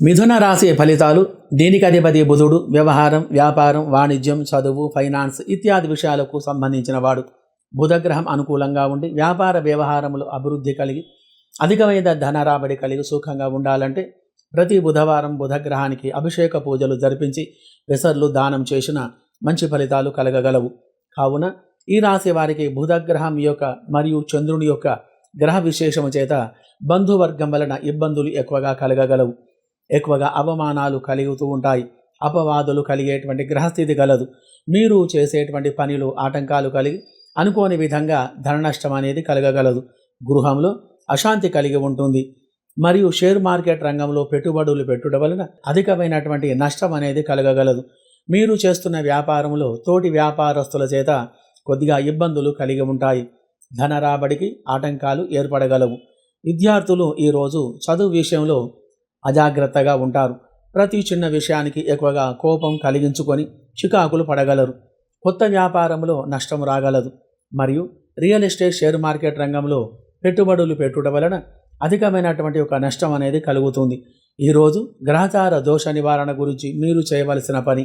మిథున రాశి ఫలితాలు దీనికి అధిపతి బుధుడు వ్యవహారం వ్యాపారం వాణిజ్యం చదువు ఫైనాన్స్ ఇత్యాది విషయాలకు సంబంధించిన వాడు. బుధగ్రహం అనుకూలంగా ఉండి వ్యాపార వ్యవహారములు అభివృద్ధి కలిగి అధికమైన ధన రాబడి కలిగి సుఖంగా ఉండాలంటే ప్రతి బుధవారం బుధగ్రహానికి అభిషేక పూజలు జరిపించి వెసర్లు దానం చేసిన మంచి ఫలితాలు కలగగలవు. కావున ఈ రాశి వారికి బుధగ్రహం యొక్క మరియు చంద్రుని యొక్క గ్రహ విశేషము చేత బంధువర్గం వలన ఇబ్బందులు ఎక్కువగా కలగగలవు. ఎక్కువగా అవమానాలు కలుగుతూ ఉంటాయి. అపవాదులు కలిగేటువంటి గ్రహస్థితి కలదు మీరు చేసేటువంటి పనులు ఆటంకాలు కలిగి అనుకోని విధంగా ధన నష్టం అనేది కలగగలదు. గృహంలో అశాంతి కలిగి ఉంటుంది. మరియు షేర్ మార్కెట్ రంగంలో పెట్టుబడులు పెట్టుట వలన అధికమైనటువంటి నష్టం అనేది కలగగలదు. మీరు చేస్తున్న వ్యాపారంలో తోటి వ్యాపారస్తుల చేత కొద్దిగా ఇబ్బందులు కలిగి ఉంటాయి. ధన రాబడికి ఆటంకాలు ఏర్పడగలవు. విద్యార్థులు ఈరోజు చదువు విషయంలో అజాగ్రత్తగా ఉంటారు. ప్రతి చిన్న విషయానికి ఎక్కువగా కోపం కలిగించుకొని చికాకులు పడగలరు. కొత్త వ్యాపారంలో నష్టం రాగలదు. మరియు రియల్ ఎస్టేట్ షేర్ మార్కెట్ రంగంలో పెట్టుబడులు పెట్టుట వలన అధికమైనటువంటి ఒక నష్టం అనేది కలుగుతుంది. ఈరోజు గ్రహచార దోష నివారణ గురించి మీరు చేయవలసిన పని.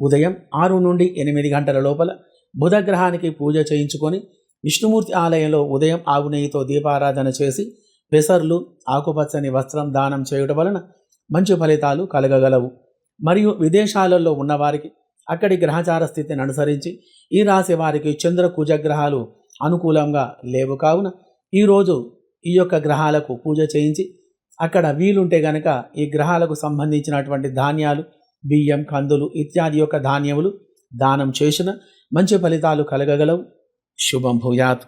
ఉదయం ఆరు నుండి ఎనిమిది గంటల లోపల బుధగ్రహానికి పూజ చేయించుకొని విష్ణుమూర్తి ఆలయంలో ఉదయం ఆవు నెయ్యితో దీపారాధన చేసి పెసర్లు ఆకుపచ్చని వస్త్రం దానం చేయడం వలన మంచి ఫలితాలు కలగగలవు. మరియు విదేశాలలో ఉన్నవారికి అక్కడి గ్రహచార స్థితిని అనుసరించి ఈ రాశి వారికి చంద్ర కుజగ్రహాలు అనుకూలంగా లేవు కావున ఈరోజు ఈ యొక్క గ్రహాలకు పూజ చేయించి అక్కడ వీలుంటే గనక ఈ గ్రహాలకు సంబంధించినటువంటి ధాన్యాలు బియ్యం కందులు ఇత్యాది యొక్క ధాన్యములు దానం చేసిన మంచి ఫలితాలు కలగగలవు. శుభం భూయాత్.